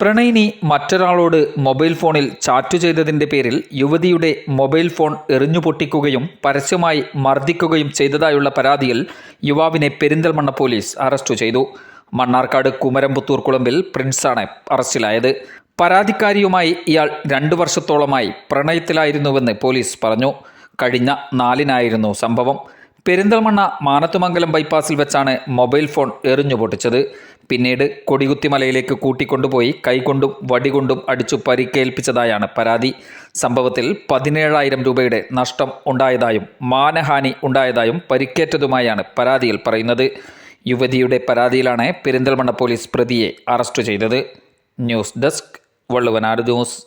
പ്രണയിനി മറ്റൊരാളോട് മൊബൈൽ ഫോണിൽ ചാറ്റ് ചെയ്തതിന്റെ പേരിൽ യുവതിയുടെ മൊബൈൽ ഫോൺ എറിഞ്ഞു പൊട്ടിക്കുകയും പരസ്യമായി മർദ്ദിക്കുകയും ചെയ്തതായുള്ള പരാതിയിൽ യുവാവിനെ പെരിന്തൽമണ്ണ പോലീസ് അറസ്റ്റ് ചെയ്തു. മണ്ണാർക്കാട് കുമരമ്പുത്തൂർ കുളമ്പിൽ പ്രിൻസാണ് അറസ്റ്റിലായത്. പരാതിക്കാരിയുമായി ഇയാൾ രണ്ടു വർഷത്തോളമായി പ്രണയത്തിലായിരുന്നുവെന്ന് പോലീസ് പറഞ്ഞു. കഴിഞ്ഞ നാലിനായിരുന്നു സംഭവം. പെരിന്തൽമണ്ണ മാനത്തുമംഗലം ബൈപ്പാസിൽ വെച്ചാണ് മൊബൈൽ ഫോൺ എറിഞ്ഞു പൊട്ടിച്ചത്. പിന്നീട് കൊടികുത്തിമലയിലേക്ക് കൂട്ടിക്കൊണ്ടുപോയി കൈകൊണ്ടും വടികൊണ്ടും അടിച്ചു പരിക്കേൽപ്പിച്ചതായാണ് പരാതി. സംഭവത്തിൽ പതിനേഴായിരം രൂപയുടെ നഷ്ടം ഉണ്ടായതായും മാനഹാനി ഉണ്ടായതായും പരിക്കേറ്റതുമായാണ് പരാതിയിൽ പറയുന്നത്. യുവതിയുടെ പരാതിയിലാണ് പെരിന്തൽമണ്ണ പോലീസ് പ്രതിയെ അറസ്റ്റ് ചെയ്തത്. News desk Valluvanad news.